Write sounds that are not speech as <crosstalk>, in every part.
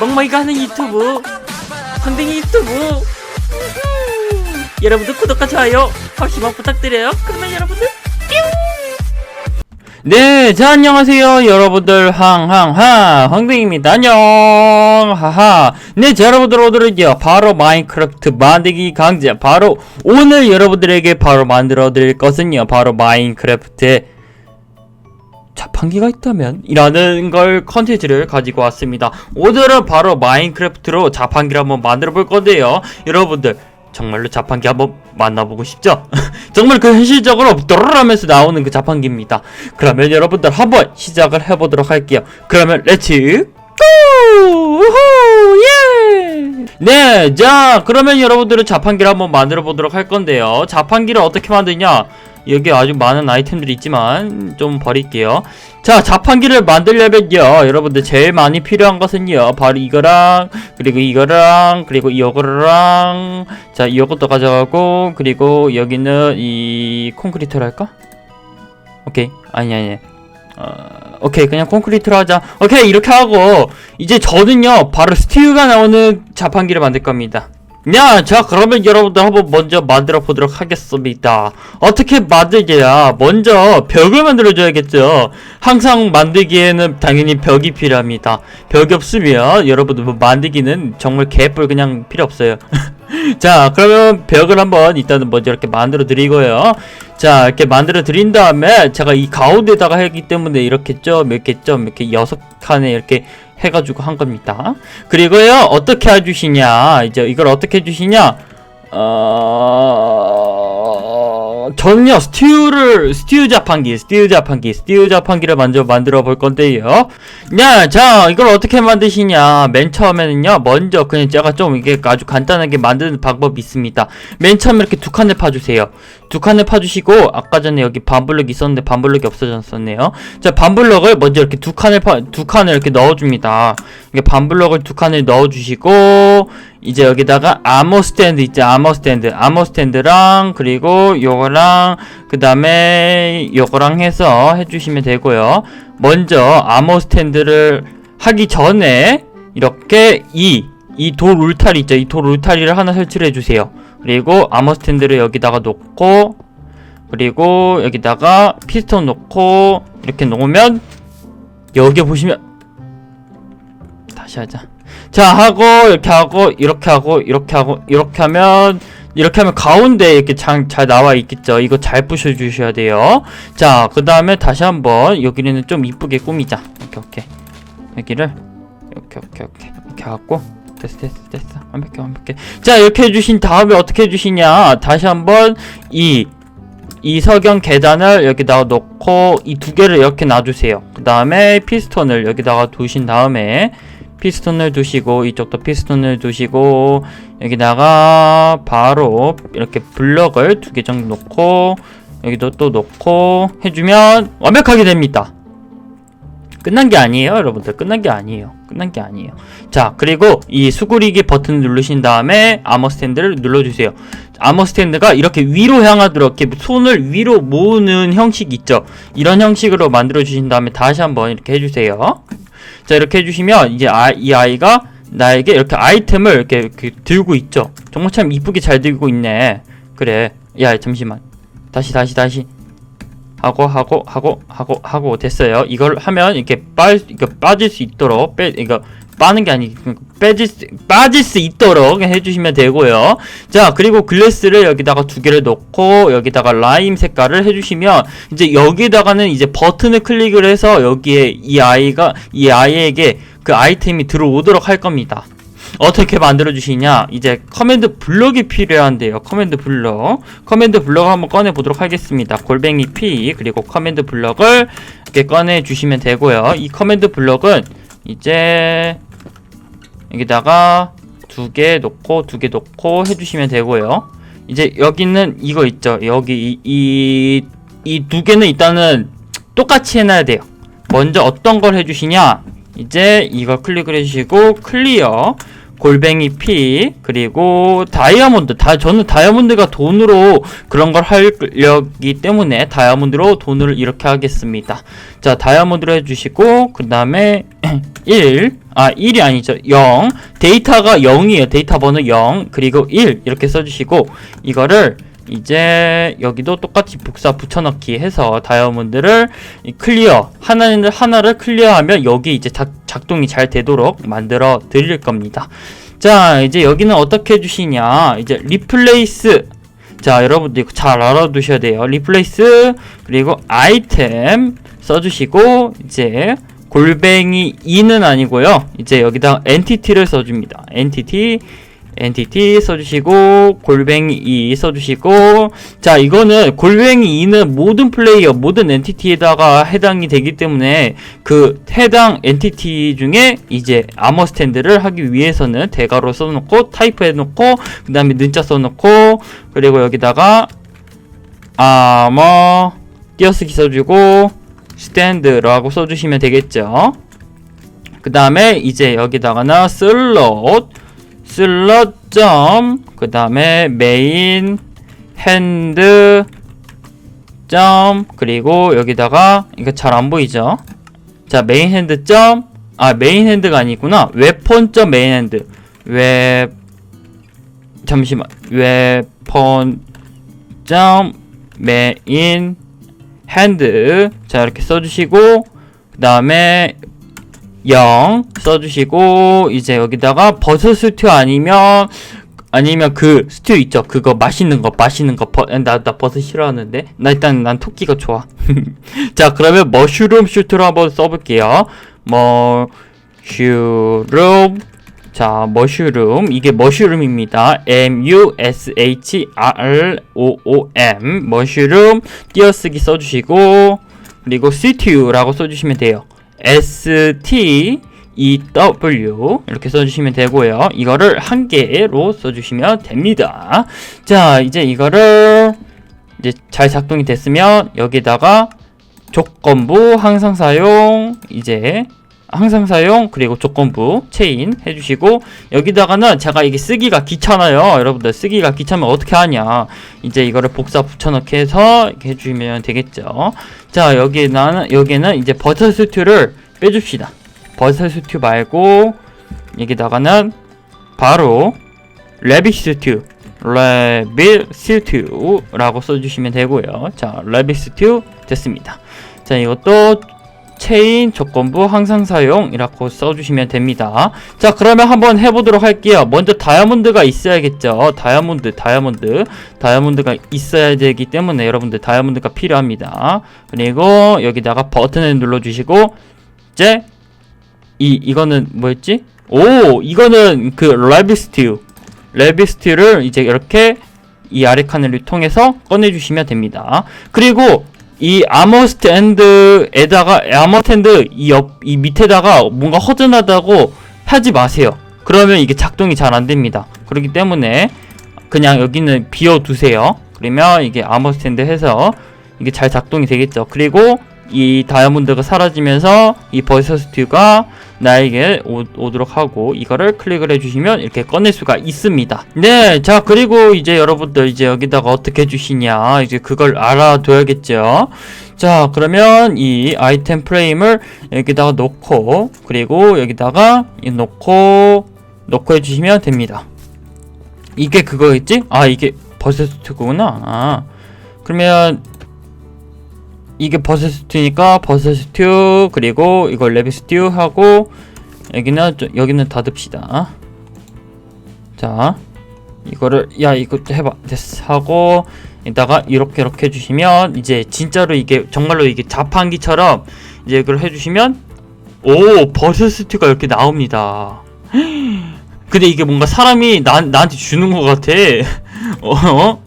멍멍이가 하는 유튜브 황댕이 유튜브. 여러분들 구독과 좋아요 잠시만 부탁드려요 그러면 여러분들 네, 자, 안녕하세요. 여러분들, 항항하, 황댕입니다. 안녕, 하하. 네, 자, 여러분들, 오늘은요, 바로 마인크래프트 만들기 강좌. 바로, 오늘 여러분들에게 바로 만들어 드릴 것은요, 바로 마인크래프트의 자판기가 있다면? 이라는 걸 컨텐츠를 가지고 왔습니다. 오늘은 바로 마인크래프트로 자판기를 한번 만들어 볼 건데요. 여러분들, 정말로 자판기 한번 만나보고 싶죠? <laughs> 정말 그 현실적으로 또르르하면서 나오는 그 자판기입니다. 그러면 여러분들 한번 시작을 해보도록 할게요. 그러면 렛츠 고! 우후! 예! 네, 자, 그러면 여러분들은 자판기를 한번 만들어 보도록 할 건데요. 자판기를 어떻게 만드냐? 여기 아주 많은 아이템들이 있지만 좀 버릴게요. 자, 자판기를 만들려면요. 여러분들 제일 많이 필요한 것은요. 바로 이거랑 그리고 이거랑 그리고 이거랑 자, 이것도 가져가고 그리고 여기는 이 콘크리트로 할까? 오케이. 아니 아니. 어, 오케이. 그냥 콘크리트로 하자. 오케이. 이렇게 하고 이제 저는요. 바로 스티우가 나오는 자판기를 만들 겁니다. 야, 자, 그러면 여러분들 한번 먼저 만들어 보도록 하겠습니다. 어떻게 만들게야? 먼저 벽을 만들어 줘야겠죠. 항상 만들기에는 당연히 벽이 필요합니다. 벽이 없으면 여러분들 뭐 만들기는 정말 개뿔 그냥 필요 없어요. <laughs> 자, 그러면 벽을 한번 일단은 먼저 이렇게 만들어 드리고요. 자, 이렇게 만들어 드린 다음에 제가 이 가운데다가 하기 때문에 이렇게 점, 이렇게 점, 이렇게 여섯 칸에 이렇게 해가지고 한 겁니다. 그리고요, 어떻게 해주시냐. 이제 이걸 어떻게 해주시냐. 어, 저는요, 스튜를, 스튜 자판기, 스튜 자판기, 스튜 자판기를 먼저 만들어 볼 건데요. 야, 자, 이걸 어떻게 만드시냐. 맨 처음에는요, 먼저 그냥 제가 좀 이게 아주 간단하게 만드는 방법이 있습니다. 맨 처음에 이렇게 두 칸을 파주세요. 두 칸을 파주시고, 아까 전에 여기 반블럭이 있었는데 반블럭이 없어졌었네요. 자, 반블럭을 먼저 이렇게 두 칸을 파, 두 칸을 이렇게 넣어줍니다. 이게 반블럭을 두 칸을 넣어주시고, 이제 여기다가 아머 스탠드 있죠 아머 스탠드 아머 스탠드랑 그리고 요거랑 그 다음에 요거랑 해서 해주시면 되고요 먼저 아머 스탠드를 하기 전에 이렇게 이 이 돌 울타리 있죠 이 돌 울타리를 하나 설치를 해주세요 그리고 아머 스탠드를 여기다가 놓고 그리고 여기다가 피스톤 놓고 이렇게 놓으면 여기 보시면 다시 하자. 자 하고 이렇게 하고 이렇게 하고 이렇게 하고 이렇게 하면 이렇게 하면 가운데 이렇게 잘, 잘 나와 있겠죠? 이거 잘 부셔 주셔야 돼요. 자 그 다음에 다시 한번 여기는 좀 이쁘게 꾸미자. 이렇게 오케이. 여기를 이렇게 오케이 오케이. 이렇게 하고 됐어 됐어 됐어. 완벽해 완벽해. 자 이렇게 해주신 다음에 어떻게 해주시냐? 다시 한번 이 이 석영 계단을 여기다가 놓고 이 두 개를 이렇게 놔주세요. 그 다음에 피스톤을 여기다가 두신 다음에 피스톤을 두시고 이쪽도 피스톤을 두시고 여기다가 바로 이렇게 블럭을 두 개 정도 놓고 여기도 또 놓고 해주면 완벽하게 됩니다. 끝난 게 아니에요, 여러분들. 끝난 게 아니에요. 끝난 게 아니에요. 자, 그리고 이 수그리기 버튼을 누르신 다음에 아머 스탠드를 눌러주세요. 아머 스탠드가 이렇게 위로 향하도록 이렇게 손을 위로 모으는 형식 있죠. 이런 형식으로 만들어 주신 다음에 다시 한번 이렇게 해주세요. 자 이렇게 해주시면 이제 아, 이 아이가 나에게 이렇게 아이템을 이렇게, 이렇게 들고 있죠 정말 참 이쁘게 잘 들고 있네 그래 야 잠시만 다시 다시 다시 하고 하고 하고 하고 하고 됐어요. 이걸 하면 이렇게 빠 이거 빠질 수 있도록 빼 이거 빠는 게 아니 빼질 수, 빠질 수 있도록 해주시면 되고요. 자 그리고 글래스를 여기다가 두 개를 놓고 여기다가 라임 색깔을 해주시면 이제 여기다가는 이제 버튼을 클릭을 해서 여기에 이 아이가 이 아이에게 그 아이템이 들어오도록 할 겁니다 어떻게 만들어 주시냐? 이제 커맨드 블럭이 필요한데요. 커맨드 블럭. 커맨드 블럭을 한번 꺼내 보도록 하겠습니다. 골뱅이 P 그리고 커맨드 블럭을 이렇게 꺼내 주시면 되고요. 이 커맨드 블럭은 이제 여기다가 두 개 놓고 두 개 놓고 해주시면 되고요. 이제 여기는 이거 있죠. 여기 이 이두 개는 일단은 똑같이 해놔야 돼요. 먼저 어떤 걸 해주시냐 이제 이거 클릭을 해주시고 클리어 골뱅이 P 그리고 다이아몬드. 다 저는 다이아몬드가 돈으로 그런 걸 하려기 때문에 다이아몬드로 돈을 이렇게 하겠습니다. 자 다이아몬드로 해주시고 그 다음에 <clears throat> 1 아 1이 아니죠. 0 데이터가 0이에요. 데이터 번호 0 그리고 1 이렇게 써주시고 이거를 이제 여기도 똑같이 복사 붙여넣기 해서 다이아몬드를 이 클리어 하나를 하나를 클리어하면 여기 이제 작, 작동이 잘 되도록 만들어 드릴 겁니다. 자 이제 여기는 어떻게 해주시냐? 이제 리플레이스. 자 여러분들 이거 잘 알아두셔야 돼요. 리플레이스 그리고 아이템 써주시고 이제 골뱅이 2는 아니고요. 이제 여기다 엔티티를 써줍니다. 엔티티 엔티티 써주시고 골뱅이 2 써주시고. 자 이거는 골뱅이 2는 모든 플레이어 모든 엔티티에다가 해당이 되기 때문에 그 해당 엔티티 중에 이제 아머 스탠드를 하기 위해서는 대가로 써놓고 타이프 해놓고 그 다음에 는자 써놓고 그리고 여기다가 아머 띄어쓰기 써주고 스탠드라고 써주시면 되겠죠. 그 다음에 이제 여기다가나 슬롯 슬롯 점 그 다음에 메인 핸드 점 그리고 여기다가 이거 잘 안 보이죠? 자 메인 핸드 점 아 메인 핸드가 아니구나. 웨폰 점 메인 핸드 웹 잠시만. 웨폰 점 메인 핸드 자 이렇게 써주시고 그 다음에 0 써주시고 이제 여기다가 버섯 스튜 아니면 아니면 그 스튜 있죠? 그거 맛있는 거 맛있는 거나나 버섯 싫어하는데? 나 일단 난 토끼가 좋아. <laughs> 자 그러면 머쉬룸 슈트로 한번 써볼게요. 머쉬룸. 자 머쉬룸. 이게 머쉬룸입니다. M U S H R O O M 머쉬룸 띄어쓰기 써주시고 그리고 스튜라고 써주시면 돼요 S T E W 이렇게 써주시면 되고요. 이거를 한 개로 써주시면 됩니다. 자, 이제 이거를 이제 잘 작동이 됐으면 여기다가 조건부 항상 사용 이제 항상 사용 그리고 조건부 체인 해주시고 여기다가는 제가 이게 쓰기가 귀찮아요. 여러분들 쓰기가 귀찮으면 어떻게 하냐. 이제 이거를 복사 붙여넣기 해서 해주시면 되겠죠. 자 여기는 여기는 이제 버터 스튜를 빼줍시다. 버터 스튜 말고 여기다가는 바로 레빗 스튜 레빗 스튜라고 써주시면 되고요. 자 레빗 스튜 됐습니다. 자 이것도 체인 조건부 항상 사용이라고 써주시면 됩니다. 자 그러면 한번 해보도록 할게요. 먼저 다이아몬드가 있어야겠죠. 다이아몬드, 다이아몬드, 다이아몬드가 있어야 되기 때문에 여러분들 다이아몬드가 필요합니다. 그리고 여기다가 버튼을 눌러주시고 이제 이 이거는 뭐였지? 오 이거는 그 레비스튜, 레비스튜를 이제 이렇게 이 아래 칸을 통해서 꺼내주시면 됩니다. 그리고 이 아머 스탠드에다가 아머 스탠드 이 옆 이 밑에다가 뭔가 허전하다고 하지 마세요. 그러면 이게 작동이 잘 안 됩니다. 그렇기 때문에 그냥 여기는 비워 두세요. 그러면 이게 아머 스탠드 해서 이게 잘 작동이 되겠죠. 그리고 이 다이아몬드가 사라지면서 이 버서스튜가 나에게 오, 오도록 하고 이거를 클릭을 해주시면 이렇게 꺼낼 수가 있습니다. 네, 자 그리고 이제 여러분들 이제 여기다가 어떻게 해주시냐 이제 그걸 알아둬야겠죠. 자 그러면 이 아이템 프레임을 여기다가 놓고 그리고 여기다가 놓고 놓고 해주시면 됩니다. 이게 그거겠지? 아 이게 버서스튜구나. 아, 그러면 이게 버섯 스튜니까 버섯 스튜 그리고 이걸 레비 스튜 하고 여기는 여기는 닫읍시다. 자 이거를 야 이것도 해봐 됐어 하고 이따가 이렇게 이렇게 해주시면 이제 진짜로 이게 정말로 이게 자판기처럼 이제 이걸 해주시면 오 버섯 스튜가 이렇게 나옵니다. <gasps> 근데 이게 뭔가 사람이 나, 나한테 주는 것 같아. <laughs> 어?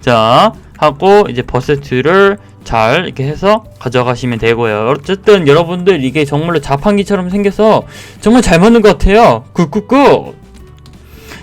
자 하고 이제 버섯을 잘 이렇게 해서 가져가시면 되고요. 어쨌든 여러분들 이게 정말로 자판기처럼 생겨서 정말 잘 맞는 것 같아요. 굿굿굿.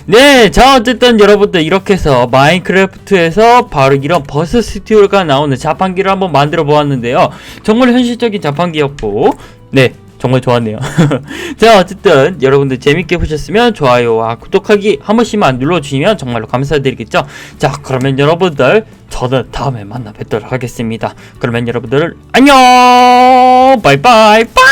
네, 자 어쨌든 여러분들 이렇게 해서 마인크래프트에서 바로 이런 버스 스튜디오가 나오는 자판기를 한번 만들어 보았는데요. 정말 현실적인 자판기였고, 네, 정말 좋았네요. <laughs> 자, 어쨌든 여러분들 재밌게 보셨으면 좋아요와 구독하기 한 번씩만 눌러주시면 정말로 감사드리겠죠. 자, 그러면 여러분들 저는 다음에 만나 뵙도록 하겠습니다. 그러면 여러분들 안녕! 바이바이! 바이!